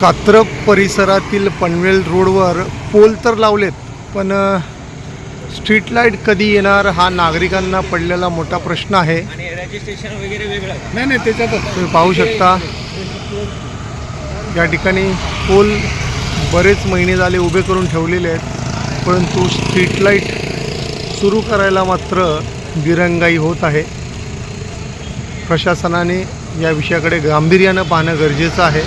कात्रप परिसरातील पनवेल रोडवर पोल तर लावलेत पण स्ट्रीट लाइट कधी येणार हा नागरिकांना पडलेला मोठा प्रश्न आहे. नाही नाही त्याच्यातच तुम्ही पाहू शकता. या ठिकाणी पोल बरेच महिने झाले उभे करून ठेवलेले आहेत परंतु स्ट्रीट लाइट सुरू करायला मात्र दिरंगाई होत आहे. प्रशासनाने या विषयाकडे गांभीर्यानं पाहणं गरजेचं आहे.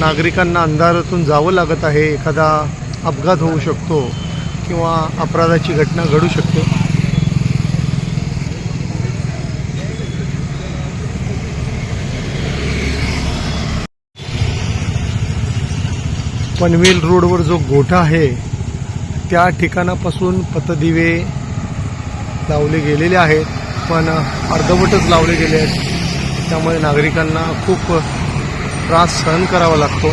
नागरिकांना अंधारातून जावं लागत आहे एखादा अपघात होऊ शकतो किंवा अपराधाची घटना घडू शकते. पनवेल रोडवर जो गोठा आहे त्या ठिकाणापासून पतदिवे लावले गेलेले आहेत पण अर्धवटच लावले गेले आहेत. त्यामुळे नागरिकांना खूप त्रास सहन करावा लागतो.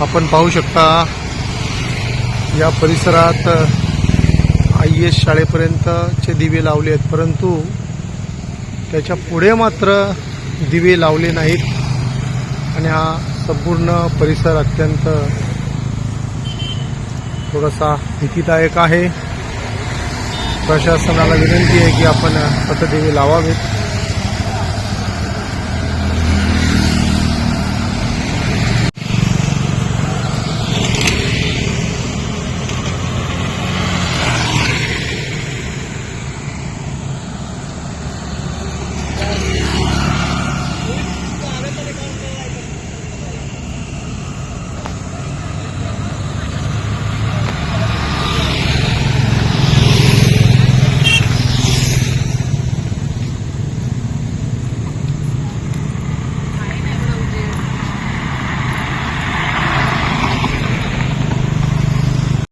आपण पाहू शकता या परिसरात आय एस शाळेपर्यंतचे दिवे लावले आहेत. परंतु त्याच्या पुढे मात्र दिवे लावले नाहीत. आणि हा संपूर्ण परिसर अत्यंत थोडासा भीतीदायक आहे. प्रशासनाला विनंती आहे की आपण पतदिवे लावावेत.